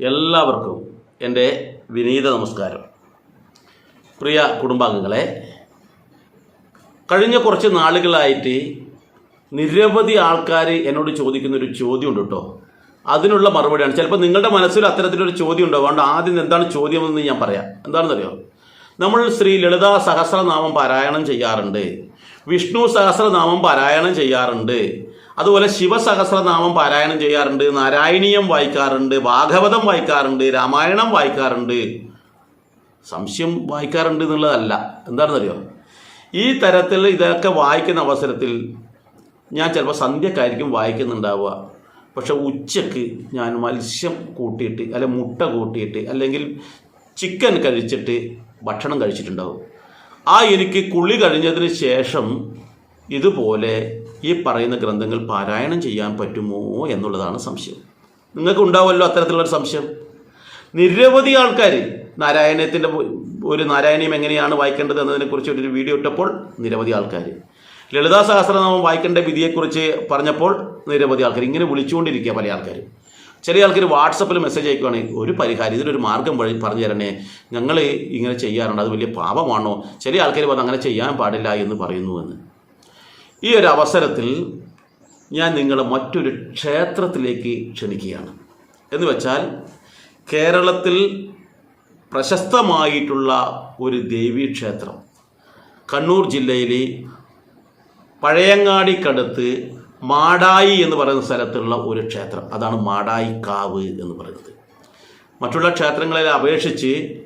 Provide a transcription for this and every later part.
എല്ലാവർക്കും എന്റെ വിനീത നമസ്കാരം. പ്രിയ കുടുംബാംഗങ്ങളെ കഴിഞ്ഞ കുറച്ച് നാളുകളായിട്ട് നിരവധി ആൾക്കാർ എന്നോട് ചോദിക്കുന്നൊരു ചോദ്യമുണ്ട് കേട്ടോ. അതിനുള്ള മറുപടിയാണ്. ചിലപ്പോൾ നിങ്ങളുടെ മനസ്സിൽ അത്തരത്തിലൊരു ചോദ്യം ഉണ്ടാവും അതുകൊണ്ട് ആദ്യം എന്താണ് ചോദ്യമെന്ന് ഞാൻ പറയാം. എന്താണെന്നറിയോ? നമ്മൾ ശ്രീ ലളിതാ സഹസ്രനാമം പാരായണം ചെയ്യാറുണ്ട്. വിഷ്ണു സഹസ്രനാമം പാരായണം ചെയ്യാറുണ്ട്. അതുപോലെ ശിവസഹസ്രനാമം പാരായണം ചെയ്യാറുണ്ട് നാരായണീയം വായിക്കാറുണ്ട് ഭാഗവതം വായിക്കാറുണ്ട് രാമായണം വായിക്കാറുണ്ട്. സംശയം വായിക്കാറുണ്ട് എന്നുള്ളതല്ല. എന്താണെന്നറിയോ? ഈ തരത്തിൽ ഇതൊക്കെ വായിക്കുന്ന അവസരത്തിൽ ഞാൻ ചിലപ്പോൾ സന്ധ്യക്കായിരിക്കും വായിക്കുന്നുണ്ടാവുക. പക്ഷെ ഉച്ചയ്ക്ക് ഞാൻ മത്സ്യം കൂട്ടിയിട്ട് അല്ലെ മുട്ട കൂട്ടിയിട്ട് അല്ലെങ്കിൽ ചിക്കൻ കഴിച്ചിട്ട് ഭക്ഷണം കഴിച്ചിട്ടുണ്ടാവും. ആ എനിക്ക് കുളി കഴിഞ്ഞതിന് ശേഷം ഇതുപോലെ ഈ പറയുന്ന ഗ്രന്ഥങ്ങൾ പാരായണം ചെയ്യാൻ പറ്റുമോ എന്നുള്ളതാണ് സംശയം. നിങ്ങൾക്ക് ഉണ്ടാവുമല്ലോ അത്തരത്തിലുള്ളൊരു സംശയം. നിരവധി ആൾക്കാർ നാരായണത്തിന്റെ ഒരു നാരായണീയം എങ്ങനെയാണ് വായിക്കേണ്ടത് എന്നതിനെക്കുറിച്ച് ഒരു വീഡിയോ ഇട്ടപ്പോൾ നിരവധി ആൾക്കാർ ലളിതാ സഹസ്രനാമം വായിക്കേണ്ട വിധിയെക്കുറിച്ച് പറഞ്ഞപ്പോൾ നിരവധി ആൾക്കാർ ഇങ്ങനെ വിളിച്ചുകൊണ്ടിരിക്കുക പല ആൾക്കാർ ചില ആൾക്കാർ വാട്സപ്പിൽ മെസ്സേജ് അയക്കുകയാണെങ്കിൽ ഒരു പരിഹാരം ഇതിലൊരു മാർഗം വഴി പറഞ്ഞു തരണേ. ഞങ്ങൾ ഇങ്ങനെ ചെയ്യാറുണ്ട് അത് വലിയ പാപമാണോ? ചില ആൾക്കാർ പറഞ്ഞു അങ്ങനെ ചെയ്യാൻ പാടില്ല എന്ന് പറയുന്നുവെന്ന് ഈ ഒരു അവസരത്തിൽ ഞാൻ നിങ്ങളെ മറ്റൊരു ക്ഷേത്രത്തിലേക്ക് ക്ഷണിക്കുകയാണ്. എന്ന് വെച്ചാൽ കേരളത്തിൽ പ്രശസ്തമായിട്ടുള്ള ഒരു ദേവീക്ഷേത്രം കണ്ണൂർ ജില്ലയിലെ പഴയങ്ങാടിക്കടുത്ത് മാടായി എന്ന് പറയുന്ന സ്ഥലത്തുള്ള ഒരു ക്ഷേത്രം. അതാണ് മാടായി കാവ് എന്ന് പറയുന്നത്. മറ്റുള്ള ക്ഷേത്രങ്ങളെ അപേക്ഷിച്ച്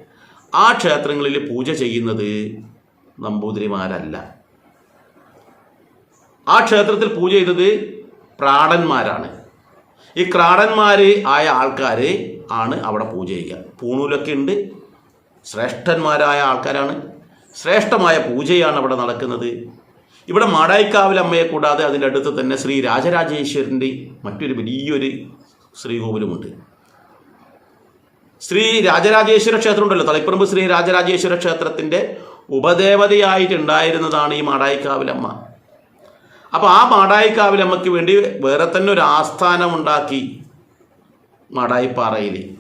ആ ക്ഷേത്രങ്ങളിൽ പൂജ ചെയ്യുന്നത് നമ്പൂതിരിമാരല്ല. ആ ക്ഷേത്രത്തിൽ പൂജ ചെയ്തത് പ്രാടന്മാരാണ്. ഈ ക്രാടന്മാർ ആയ ആൾക്കാർ ആണ് അവിടെ പൂജ ചെയ്യുക. പൂണൂലൊക്കെ ഉണ്ട്. ശ്രേഷ്ഠന്മാരായ ആൾക്കാരാണ്. ശ്രേഷ്ഠമായ പൂജയാണ് അവിടെ നടക്കുന്നത്. ഇവിടെ മാടായിക്കാവിലമ്മയെ കൂടാതെ അതിന്റെ അടുത്ത് തന്നെ ശ്രീ രാജരാജേശ്വരന്റെ മറ്റൊരു വലിയൊരു ശ്രീകോവിലുമുണ്ട്. ശ്രീ രാജരാജേശ്വര ക്ഷേത്രം ഉണ്ടല്ലോ. തളിപ്പറമ്പ് ശ്രീ രാജരാജേശ്വര ക്ഷേത്രത്തിന്റെ ഉപദേവതയായിട്ടുണ്ടായിരുന്നതാണ് ഈ മാടായിക്കാവിലമ്മ അപ്പോൾ ആ മാടായിക്കാവിൽ നമുക്ക് വേണ്ടി വേറെ തന്നെ ഒരു ആസ്ഥാനം ഉണ്ടാക്കി മാടായിപ്പാറയിൽ.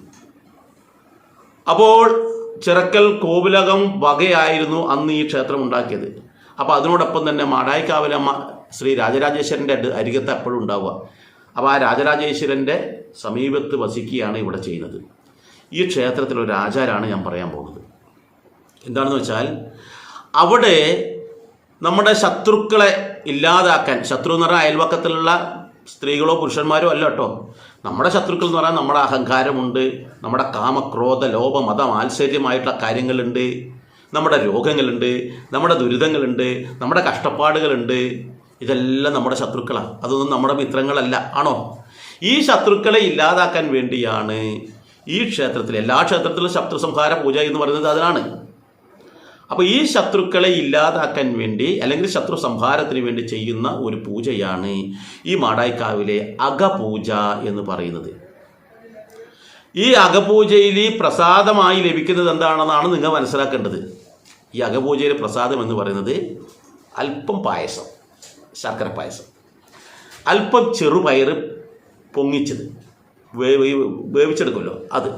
അപ്പോൾ ചിറക്കൽ കോവിലകം വകയായിരുന്നു അന്ന് ഈ ക്ഷേത്രം ഉണ്ടാക്കിയത്. അപ്പോൾ അതിനോടൊപ്പം തന്നെ മാടായിക്കാവിലമ്മ ശ്രീ രാജരാജേശ്വരന്റെ അരികത്ത് എപ്പോഴും ഉണ്ടാവുക. അപ്പോൾ ആ രാജരാജേശ്വരന്റെ സമീപത്ത് വസിക്കുകയാണ് ഇവിടെ ചെയ്യുന്നത്. ഈ ക്ഷേത്രത്തിൽ ഒരു ആചാരമാണ് ഞാൻ പറയാൻ പോകുന്നത്. എന്താണെന്ന് വെച്ചാൽ അവിടെ നമ്മുടെ ശത്രുക്കളെ ഇല്ലാതാക്കാൻ ശത്രു എന്ന് പറഞ്ഞാൽ അയൽവക്കത്തിലുള്ള സ്ത്രീകളോ പുരുഷന്മാരോ അല്ല കേട്ടോ. നമ്മുടെ ശത്രുക്കൾ എന്ന് പറഞ്ഞാൽ നമ്മുടെ അഹങ്കാരമുണ്ട് നമ്മുടെ കാമക്രോധ ലോപ മത മാത്സര്യമായിട്ടുള്ള കാര്യങ്ങളുണ്ട് നമ്മുടെ രോഗങ്ങളുണ്ട് നമ്മുടെ ദുരിതങ്ങളുണ്ട് നമ്മുടെ കഷ്ടപ്പാടുകളുണ്ട്. ഇതെല്ലാം നമ്മുടെ ശത്രുക്കളാണ്. അതൊന്നും നമ്മുടെ മിത്രങ്ങളല്ല ആണോ? ഈ ശത്രുക്കളെ ഇല്ലാതാക്കാൻ വേണ്ടിയാണ് ഈ ക്ഷേത്രത്തിൽ എല്ലാ ക്ഷേത്രത്തിലും ശത്രു സംഹാര പൂജ എന്ന് പറയുന്നത് അതിനാണ് അപ്പോൾ ഈ ശത്രുക്കളെ ഇല്ലാതാക്കാൻ വേണ്ടി അല്ലെങ്കിൽ ശത്രു സംഹാരത്തിന് വേണ്ടി ചെയ്യുന്ന ഒരു പൂജയാണ് ഈ മാടായിക്കാവിലെ അകപൂജ എന്ന് പറയുന്നത്. ഈ അകപൂജയിൽ പ്രസാദമായി ലഭിക്കുന്നത് എന്താണെന്നാണ് നിങ്ങൾ മനസ്സിലാക്കേണ്ടത്. ഈ അകപൂജയിലെ പ്രസാദം എന്ന് പറയുന്നത് അല്പം പായസം ശർക്കര പായസം. അല്പം ചെറുപയർ പൊങ്ങിച്ചത് വേവ് വേവിച്ചെടുക്കുമല്ലോ അത്.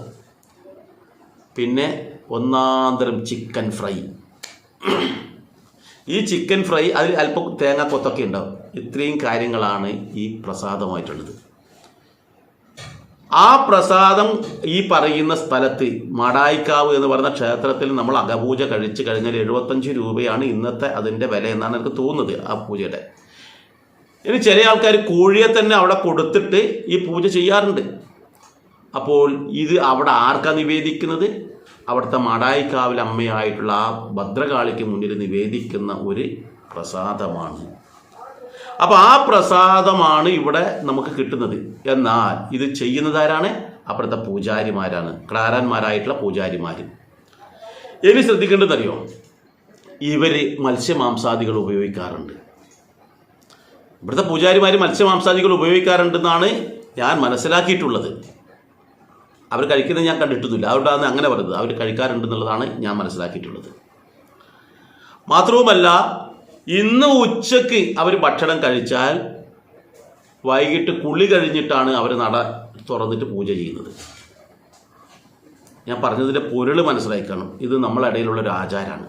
പിന്നെ ഒന്നാന്തരം ചിക്കൻ ഫ്രൈ ഈ ചിക്കൻ ഫ്രൈ അതിൽ അല്പം തേങ്ങാക്കൊത്തൊക്കെ ഉണ്ടാവും. ഇത്രയും കാര്യങ്ങളാണ് ഈ പ്രസാദമായിട്ടുള്ളത്. ആ പ്രസാദം ഈ പറയുന്ന സ്ഥലത്ത് മടായിക്കാവ് എന്ന് പറയുന്ന ക്ഷേത്രത്തിൽ നമ്മൾ അകപൂജ കഴിച്ചു കഴിഞ്ഞാൽ എഴുപത്തഞ്ച് രൂപയാണ് ഇന്നത്തെ അതിന്റെ വില എന്നാണ് എനിക്ക് തോന്നുന്നത് ആ പൂജയുടെ. ഇനി ചില ആൾക്കാർ കോഴിയെ തന്നെ അവിടെ കൊടുത്തിട്ട് ഈ പൂജ ചെയ്യാറുണ്ട്. അപ്പോൾ ഇത് അവിടെ ആർക്കാണ് നിവേദിക്കുന്നത്? അവിടുത്തെ മാടായിക്കാവിൽ അമ്മയായിട്ടുള്ള ആ ഭദ്രകാളിക്ക് മുന്നിൽ നിവേദിക്കുന്ന ഒരു പ്രസാദമാണ്. അപ്പോൾ ആ പ്രസാദമാണ് ഇവിടെ നമുക്ക് കിട്ടുന്നത്. എന്നാൽ ഇത് ചെയ്യുന്നതാരാണ് അവിടുത്തെ പൂജാരിമാരാണ്. ക്ലാരന്മാരായിട്ടുള്ള പൂജാരിമാർ ഇനി ശ്രദ്ധിക്കേണ്ടതറിയോ ഇവർ മത്സ്യമാംസാദികൾ ഉപയോഗിക്കാറുണ്ട്. ഇവിടുത്തെ പൂജാരിമാർ മത്സ്യമാംസാദികൾ ഉപയോഗിക്കാറുണ്ടെന്നാണ് ഞാൻ മനസ്സിലാക്കിയിട്ടുള്ളത്. അവർ കഴിക്കുന്നത് ഞാൻ കണ്ടിട്ടൊന്നുമില്ല. അതുകൊണ്ടാണ് അങ്ങനെ പറയുന്നത് അവർ കഴിക്കാറുണ്ടെന്നുള്ളതാണ് ഞാൻ മനസ്സിലാക്കിയിട്ടുള്ളത്. മാത്രവുമല്ല ഇന്ന് ഉച്ചയ്ക്ക് അവർ ഭക്ഷണം കഴിച്ചാൽ വൈകിട്ട് കുളി കഴിഞ്ഞിട്ടാണ് അവർ നട തുറന്നിട്ട് പൂജ ചെയ്യുന്നത്. ഞാൻ പറഞ്ഞതിന്റെ പൊരുൾ മനസ്സിലാക്കണം. ഇത് നമ്മളെ ഇടയിലുള്ള ഒരു ആചാരമാണ്.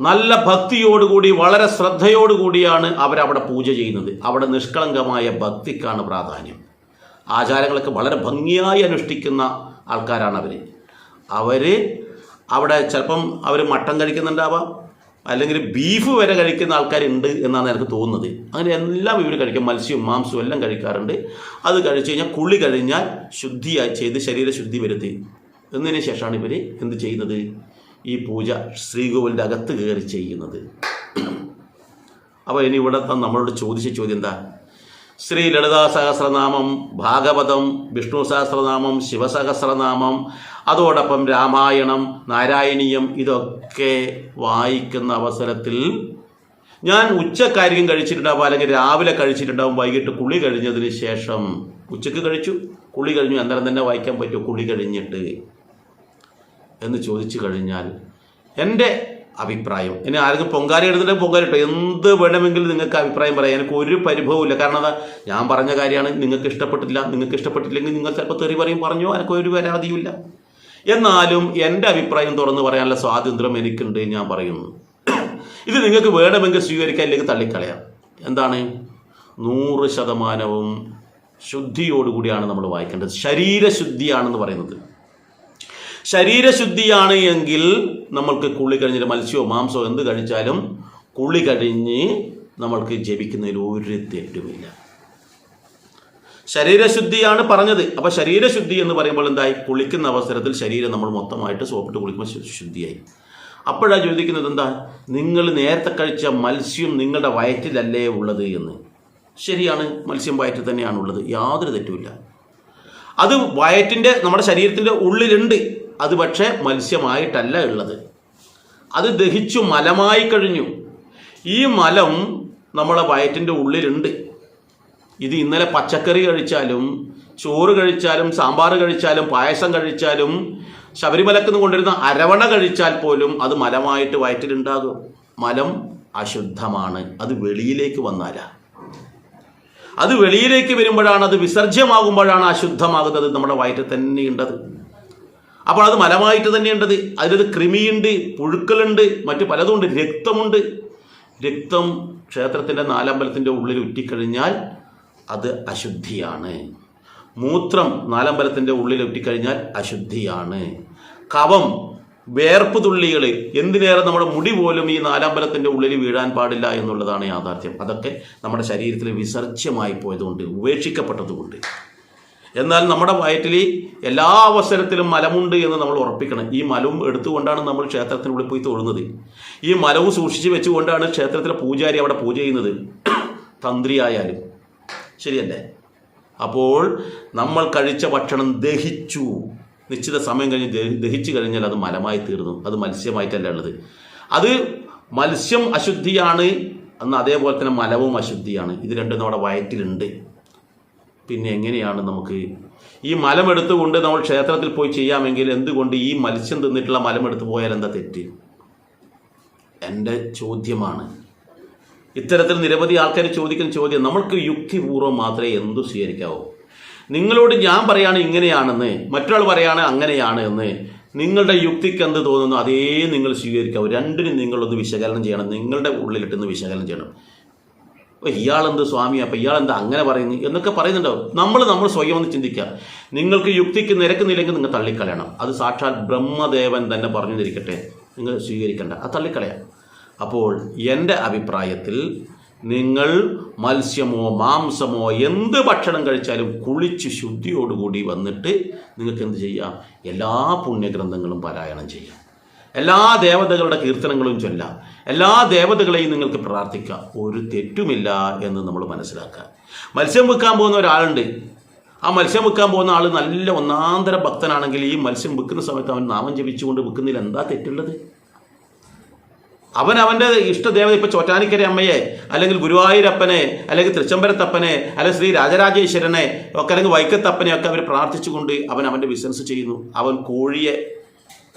നല്ല ഭക്തിയോടുകൂടി വളരെ ശ്രദ്ധയോടുകൂടിയാണ് അവരവിടെ പൂജ ചെയ്യുന്നത്. അവിടെ നിഷ്കളങ്കമായ ഭക്തിക്കാണ് പ്രാധാന്യം. ആചാരങ്ങളൊക്കെ വളരെ ഭംഗിയായി അനുഷ്ഠിക്കുന്ന ആൾക്കാരാണ് അവർ അവർ അവിടെ ചിലപ്പം അവർ മട്ടൻ കഴിക്കുന്നുണ്ടാവാം അല്ലെങ്കിൽ ബീഫ് വരെ കഴിക്കുന്ന ആൾക്കാരുണ്ട് എന്നാണ് എനിക്ക് തോന്നുന്നത്. അങ്ങനെ എല്ലാം ഇവർ കഴിക്കും. മത്സ്യവും മാംസവും എല്ലാം കഴിക്കാറുണ്ട്. അത് കഴിച്ചു കഴിഞ്ഞാൽ കുളി കഴിഞ്ഞാൽ ശുദ്ധിയായി ചെയ്ത് ശരീരശുദ്ധി വരുത്തി. എന്നതിന് ശേഷമാണ് ഇവർ എന്ത് ചെയ്യുന്നത്? ഈ പൂജ ശ്രീകോവിലിന്റെ അകത്ത് കയറി ചെയ്യുന്നത്. അപ്പോൾ ഇനി ഇവിടെ നമ്മളോട് ചോദിച്ച ചോദ്യം എന്താ? ശ്രീ ലളിതാ സഹസ്രനാമം ഭാഗവതം വിഷ്ണു സഹസ്രനാമം ശിവസഹസ്രനാമം അതോടൊപ്പം രാമായണം നാരായണീയം ഇതൊക്കെ വായിക്കുന്ന അവസരത്തിൽ ഞാൻ ഉച്ചക്കാര്യം കഴിച്ചിട്ടുണ്ടാവും അല്ലെങ്കിൽ രാവിലെ കഴിച്ചിട്ടുണ്ടാവും വൈകിട്ട് കുളി കഴിഞ്ഞതിന് ശേഷം ഉച്ചയ്ക്ക് കഴിച്ചു. കുളി കഴിഞ്ഞു അന്നേരം തന്നെ വായിക്കാൻ പറ്റുമോ? കുളി കഴിഞ്ഞിട്ട് എന്ന് ചോദിച്ചു കഴിഞ്ഞാൽ എന്റെ അഭിപ്രായം. ഇനി ആരെങ്കിലും പൊങ്കാല എഴുതുന്നുണ്ടെങ്കിൽ പൊങ്കാല ഇട്ടോ. എന്ത് വേണമെങ്കിലും നിങ്ങൾക്ക് അഭിപ്രായം പറയാം. എനിക്ക് ഒരു പരിഭവമില്ല കാരണം അതാ ഞാൻ പറഞ്ഞ കാര്യമാണ്. നിങ്ങൾക്ക് ഇഷ്ടപ്പെട്ടില്ല നിങ്ങൾക്ക് ഇഷ്ടപ്പെട്ടില്ലെങ്കിൽ നിങ്ങൾ ചിലപ്പോൾ തെറി പറയും പറഞ്ഞോ. എനിക്ക് ഒരു പരാതിയുമില്ല. എന്നാലും എന്റെ അഭിപ്രായം തുറന്ന് പറയാനുള്ള സ്വാതന്ത്ര്യം എനിക്കുണ്ട് ഞാൻ പറയുന്നു. ഇത് നിങ്ങൾക്ക് വേണമെങ്കിൽ സ്വീകരിക്കാൻ ഇല്ലെങ്കിൽ തള്ളിക്കളയാം. എന്താണ്? നൂറ് ശതമാനവും ശുദ്ധിയോടുകൂടിയാണ് നമ്മൾ വായിക്കേണ്ടത്. ശരീരശുദ്ധിയാണെന്ന് പറയുന്നത്. ശരീരശുദ്ധിയാണ് എങ്കിൽ നമ്മൾക്ക് കുളി കഴിഞ്ഞിട്ട് മത്സ്യമോ മാംസമോ എന്ത് കഴിച്ചാലും കുളി കഴിഞ്ഞ് നമ്മൾക്ക് ജപിക്കുന്നതിൽ ഒരു തെറ്റുമില്ല. ശരീരശുദ്ധിയാണ് പറഞ്ഞത്. അപ്പോൾ ശരീരശുദ്ധി എന്ന് പറയുമ്പോൾ എന്തായി? കുളിക്കുന്ന അവസരത്തിൽ ശരീരം നമ്മൾ മൊത്തമായിട്ട് സോപ്പിട്ട് കുളിക്കുമ്പോൾ ശുദ്ധിയായി. അപ്പോഴാണ് ചോദിക്കുന്നത് എന്താ? നിങ്ങൾ നേരത്തെ കഴിച്ച മത്സ്യം നിങ്ങളുടെ വയറ്റിലല്ലേ ഉള്ളത് എന്ന്. ശരിയാണ്. മത്സ്യം വയറ്റിൽ തന്നെയാണുള്ളത് യാതൊരു തെറ്റുമില്ല. അത് വയറ്റിന്റെ നമ്മുടെ ശരീരത്തിന്റെ ഉള്ളിലുണ്ട്. അത് പക്ഷേ മത്സ്യമായിട്ടല്ല ഉള്ളത്. അത് ദഹിച്ചു മലമായി കഴിഞ്ഞു. ഈ മലം നമ്മളെ വയറ്റിന്റെ ഉള്ളിലുണ്ട്. ഇത് ഇന്നലെ പച്ചക്കറി കഴിച്ചാലും ചോറ് കഴിച്ചാലും സാമ്പാർ കഴിച്ചാലും പായസം കഴിച്ചാലും ശബരിമലക്ക് നിന്ന് കൊണ്ടിരുന്ന അരവണ കഴിച്ചാൽ പോലും അത് മലമായിട്ട് വയറ്റിലുണ്ടാകും. മലം അശുദ്ധമാണ്. അത് വെളിയിലേക്ക് വന്നാലാ. അത് വെളിയിലേക്ക് വരുമ്പോഴാണ് അത് വിസർജ്യമാകുമ്പോഴാണ് അശുദ്ധമാകുന്നത് നമ്മുടെ വയറ്റിൽ തന്നെ ഉണ്ടത് അപ്പോൾ അത് മലമായിട്ട് തന്നെയുണ്ടത്. അതിലത് കൃമിയുണ്ട് പുഴുക്കളുണ്ട് മറ്റു പലതുമുണ്ട്. രക്തമുണ്ട്. രക്തം ക്ഷേത്രത്തിന്റെ നാലമ്പലത്തിന്റെ ഉള്ളിൽ ഉറ്റിക്കഴിഞ്ഞാൽ അത് അശുദ്ധിയാണ്. മൂത്രം നാലമ്പലത്തിന്റെ ഉള്ളിൽ ഉറ്റിക്കഴിഞ്ഞാൽ അശുദ്ധിയാണ്. കവം വേർപ്പ് തുള്ളികൾ എന്തിനേറെ നമ്മുടെ മുടി പോലും ഈ നാലമ്പലത്തിന്റെ ഉള്ളിൽ വീഴാൻ പാടില്ല എന്നുള്ളതാണ് യാഥാർത്ഥ്യം. അതൊക്കെ നമ്മുടെ ശരീരത്തിൽ വിസർജ്യമായി പോയതുകൊണ്ട് ഉപേക്ഷിക്കപ്പെട്ടതുകൊണ്ട്. എന്നാൽ നമ്മുടെ വയറ്റിൽ എല്ലാ അവസരത്തിലും മലമുണ്ട് എന്ന് നമ്മൾ ഉറപ്പിക്കണം. ഈ മലവും എടുത്തുകൊണ്ടാണ് നമ്മൾ ക്ഷേത്രത്തിനുള്ളിൽ പോയി തൊഴുന്നത്. ഈ മലവും സൂക്ഷിച്ചു വെച്ചുകൊണ്ടാണ് ക്ഷേത്രത്തിലെ പൂജാരി അവിടെ പൂജ ചെയ്യുന്നത്. തന്ത്രിയായാലും. ശരിയല്ലേ? അപ്പോൾ നമ്മൾ കഴിച്ച ഭക്ഷണം ദഹിച്ചു. നിശ്ചിത സമയം കഴിഞ്ഞ് ദഹി- ദഹിച്ചു കഴിഞ്ഞാൽ അത് മലമായി തീർന്നു. അത് മത്സ്യമായിട്ടല്ല ഉള്ളത്. അത് മത്സ്യം അശുദ്ധിയാണ് എന്ന് അതേപോലെ തന്നെ മലവും അശുദ്ധിയാണ്. ഇത് രണ്ടും നമ്മുടെ വയറ്റിലുണ്ട്. പിന്നെ എങ്ങനെയാണ് നമുക്ക് ഈ മലമെടുത്തുകൊണ്ട് നമ്മൾ ക്ഷേത്രത്തിൽ പോയി ചെയ്യാമെങ്കിൽ എന്തുകൊണ്ട് ഈ മത്സ്യം തിന്നിട്ടുള്ള മലമെടുത്ത് പോയാൽ എന്താ തെറ്റ്? എന്റെ ചോദ്യമാണ്. ഇത്തരത്തിൽ നിരവധി ആൾക്കാർ ചോദിക്കുന്ന ചോദ്യം നമ്മൾക്ക് യുക്തിപൂർവം മാത്രമേ എന്തു സ്വീകരിക്കാവൂ? നിങ്ങളോട് ഞാൻ പറയാണ് ഇങ്ങനെയാണെന്ന് മറ്റൊരാൾ പറയാണ് അങ്ങനെയാണ് എന്ന് നിങ്ങളുടെ യുക്തിക്ക് എന്ത് തോന്നുന്നു? അതേ നിങ്ങൾ സ്വീകരിക്കാവൂ. രണ്ടിനും നിങ്ങളൊന്ന് വിശകലനം ചെയ്യണം. നിങ്ങളുടെ ഉള്ളിലിട്ടൊന്ന് വിശകലനം ചെയ്യണം. ഇയാളെന്ത് സ്വാമി അപ്പം എന്താ അങ്ങനെ പറയുന്നു? എന്നൊക്കെ പറയുന്നുണ്ടാവും നമ്മൾ നമ്മൾ സ്വയം ഒന്ന് ചിന്തിക്കുക. നിങ്ങൾക്ക് യുക്തിക്ക് നിരക്കുന്നില്ലെങ്കിൽ നിങ്ങൾ തള്ളിക്കളയണം. അത് സാക്ഷാൽ ബ്രഹ്മദേവൻ തന്നെ പറഞ്ഞു തിരിക്കട്ടെ നിങ്ങൾ സ്വീകരിക്കേണ്ട. അത് തള്ളിക്കളയാം. അപ്പോൾ എന്റെ അഭിപ്രായത്തിൽ നിങ്ങൾ മത്സ്യമോ മാംസമോ എന്ത് ഭക്ഷണം കഴിച്ചാലും കുളിച്ച് ശുദ്ധിയോടുകൂടി വന്നിട്ട് നിങ്ങൾക്ക് എന്ത് ചെയ്യാം? എല്ലാ പുണ്യഗ്രന്ഥങ്ങളും പാരായണം ചെയ്യാം. എല്ലാ ദേവതകളുടെ കീർത്തനങ്ങളും ചൊല്ലാം. എല്ലാ ദേവതകളെയും നിങ്ങൾക്ക് പ്രാർത്ഥിക്കാം. ഒരു തെറ്റുമില്ല എന്ന് നമ്മൾ മനസ്സിലാക്കുക. മത്സ്യം വിൽക്കാൻ പോകുന്ന ഒരാളുണ്ട്. ആ മത്സ്യം വിൽക്കാൻ പോകുന്ന ആൾ നല്ല ഒന്നാന്തര ഭക്തനാണെങ്കിൽ ഈ മത്സ്യം വിൽക്കുന്ന സമയത്ത് അവൻ നാമം ജപിച്ചുകൊണ്ട് വിൽക്കുന്നതിൽ എന്താ തെറ്റുള്ളത്? അവൻ അവന്റെ ഇഷ്ടദേവത ഇപ്പോൾ ചോറ്റാനിക്കര അമ്മയെ അല്ലെങ്കിൽ ഗുരുവായൂരപ്പനെ അല്ലെങ്കിൽ തൃച്ചംബരത്തപ്പനെ അല്ലെങ്കിൽ ശ്രീ രാജരാജേശ്വരനെ ഒക്കെ അല്ലെങ്കിൽ വൈക്കത്തപ്പനെ ഒക്കെ അവർ പ്രാർത്ഥിച്ചുകൊണ്ട് അവൻ അവന്റെ ബിസിനസ് ചെയ്യുന്നു. അവൻ കോഴിയെ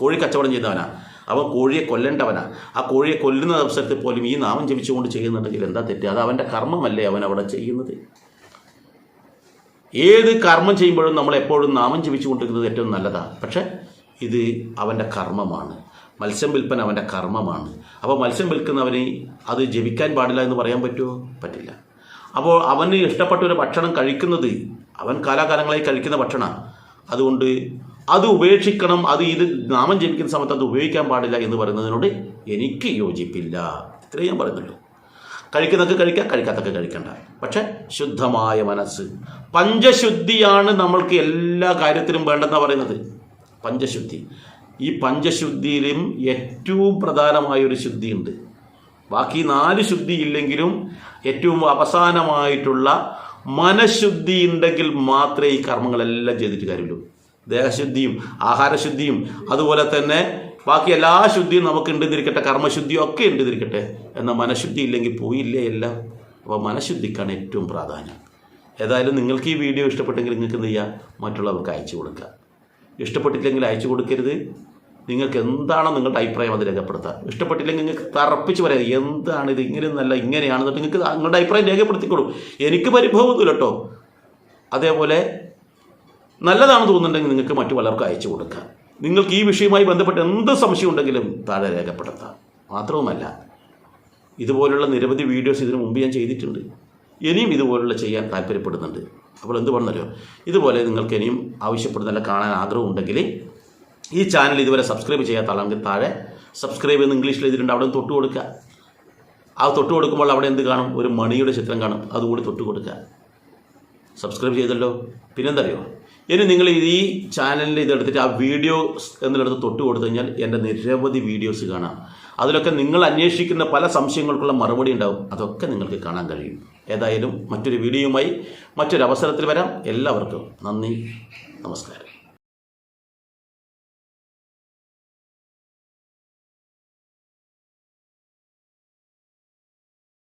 കോഴി കച്ചവടം ചെയ്തവനാ. അവൻ കോഴിയെ കൊല്ലേണ്ടവനാ. ആ കോഴിയെ കൊല്ലുന്ന അവസരത്തിൽ പോലും ഈ നാമം ജപിച്ചുകൊണ്ട് ചെയ്യുന്നുണ്ടെങ്കിൽ എന്താ തെറ്റ്? അത് അവന്റെ കർമ്മമല്ലേ അവൻ അവിടെ ചെയ്യുന്നത്? ഏത് കർമ്മം ചെയ്യുമ്പോഴും നമ്മൾ എപ്പോഴും നാമം ജപിച്ചുകൊണ്ടിരിക്കുന്നത് ഏറ്റവും നല്ലതാണ് പക്ഷേ ഇത് അവന്റെ കർമ്മമാണ്. മത്സ്യം വിൽപ്പന അവന്റെ കർമ്മമാണ്. അപ്പോൾ മത്സ്യം വിൽക്കുന്നവന് അത് ജപിക്കാൻ പാടില്ല എന്ന് പറയാൻ പറ്റുമോ? പറ്റില്ല. അപ്പോൾ അവന് ഇഷ്ടപ്പെട്ട ഒരു ഭക്ഷണം കഴിക്കുന്നത് അവൻ കാലാകാലങ്ങളായി കഴിക്കുന്ന ഭക്ഷണമാണ് അതുകൊണ്ട് അത് ഉപേക്ഷിക്കണം അത് ഇത് നാമം ജപിക്കുന്ന സമയത്ത് അത് ഉപയോഗിക്കാൻ പാടില്ല എന്ന് പറയുന്നതിനോട് എനിക്ക് യോജിപ്പില്ല. ഇത്രയും ഞാൻ പറയുന്നുള്ളൂ. കഴിക്കുന്നതൊക്കെ കഴിക്കാം കഴിക്കാത്തൊക്കെ കഴിക്കണ്ട. പക്ഷെ ശുദ്ധമായ മനസ്സ്. പഞ്ചശുദ്ധിയാണ് നമ്മൾക്ക് എല്ലാ കാര്യത്തിലും വേണ്ടെന്നാണ് പറയുന്നത്. പഞ്ചശുദ്ധി. ഈ പഞ്ചശുദ്ധിയിലും ഏറ്റവും പ്രധാനമായൊരു ശുദ്ധിയുണ്ട്. ബാക്കി നാല് ശുദ്ധി ഇല്ലെങ്കിലും ഏറ്റവും അവസാനമായിട്ടുള്ള മനഃശുദ്ധി ഉണ്ടെങ്കിൽ മാത്രമേ ഈ കർമ്മങ്ങളെല്ലാം ചെയ്തിട്ട് കാര്യമുള്ളൂ. ദേഹശുദ്ധിയും ആഹാരശുദ്ധിയും അതുപോലെ തന്നെ ബാക്കി എല്ലാ ശുദ്ധിയും നമുക്ക് ഉണ്ടെന്നിരിക്കട്ടെ കർമ്മശുദ്ധിയും ഒക്കെ ഉണ്ടെന്നിരിക്കട്ടെ എന്നാൽ മനഃശുദ്ധി ഇല്ലെങ്കിൽ പോയില്ലേ എല്ലാം? അപ്പോൾ മനഃശുദ്ധിക്കാണ് ഏറ്റവും പ്രാധാന്യം. ഏതായാലും നിങ്ങൾക്ക് ഈ വീഡിയോ ഇഷ്ടപ്പെട്ടെങ്കിൽ നിങ്ങൾക്ക് എന്ത് ചെയ്യുക മറ്റുള്ളവർക്ക് അയച്ചു കൊടുക്കുക. ഇഷ്ടപ്പെട്ടില്ലെങ്കിൽ അയച്ചു കൊടുക്കരുത്. നിങ്ങൾക്ക് എന്താണോ നിങ്ങളുടെ അഭിപ്രായം അത് രേഖപ്പെടുത്തുക ഇഷ്ടപ്പെട്ടില്ലെങ്കിൽ നിങ്ങൾക്ക് തറപ്പിച്ച് പറയാം എന്താണ് ഇത്? ഇങ്ങനെയൊന്നല്ല ഇങ്ങനെയാണെന്നിട്ട് നിങ്ങൾക്ക് നിങ്ങളുടെ അഭിപ്രായം രേഖപ്പെടുത്തിക്കോളൂ എനിക്ക് പരിഭവമൊന്നുമില്ല കേട്ടോ. അതേപോലെ നല്ലതാണ് തോന്നുന്നുണ്ടെങ്കിൽ നിങ്ങൾക്ക് മറ്റു പലർക്കും അയച്ചു കൊടുക്കാം. നിങ്ങൾക്ക് ഈ വിഷയവുമായി ബന്ധപ്പെട്ട് എന്ത് സംശയം ഉണ്ടെങ്കിലും താഴെ രേഖപ്പെടുത്താം. മാത്രവുമല്ല ഇതുപോലുള്ള നിരവധി വീഡിയോസ് ഇതിനു മുമ്പ് ഞാൻ ചെയ്തിട്ടുണ്ട്. ഇനിയും ഇതുപോലുള്ള ചെയ്യാൻ താല്പര്യപ്പെടുന്നുണ്ട്. അപ്പോൾ എന്ത് പറഞ്ഞല്ലോ ഇതുപോലെ നിങ്ങൾക്ക് ഇനിയും ആവശ്യപ്പെടുന്നല്ല കാണാൻ ആഗ്രഹം ആഗ്രഹമുണ്ടെങ്കിൽ ഈ ചാനൽ ഇതുവരെ സബ്സ്ക്രൈബ് ചെയ്യാത്ത ആളാണെങ്കിൽ താഴെ സബ്സ്ക്രൈബ് എന്ന് ഇംഗ്ലീഷിൽ എഴുതിയിട്ടുണ്ട്. അവിടെ തൊട്ട് കൊടുക്കുക. ആ തൊട്ട് കൊടുക്കുമ്പോൾ അവിടെ എന്ത് കാണും? ഒരു മണിയുടെ ചിത്രം കാണും. അതുകൂടി തൊട്ട് കൊടുക്കുക. സബ്സ്ക്രൈബ് ചെയ്തല്ലോ. പിന്നെന്തറിയോ ഇനി നിങ്ങൾ ഈ ചാനലിൽ ഇതെടുത്തിട്ട് ആ വീഡിയോ എന്നുള്ളത് തൊട്ട് കൊടുത്തു കഴിഞ്ഞാൽ എന്റെ നിരവധി വീഡിയോസ് കാണാം. അതിലൊക്കെ നിങ്ങൾ അന്വേഷിക്കുന്ന പല സംശയങ്ങൾക്കുള്ള മറുപടി ഉണ്ടാവും. അതൊക്കെ നിങ്ങൾക്ക് കാണാൻ കഴിയും. ഏതായാലും മറ്റൊരു വീഡിയോയുമായി മറ്റൊരു അവസരത്തിൽ വരാം. എല്ലാവർക്കും നന്ദി. നമസ്കാരം.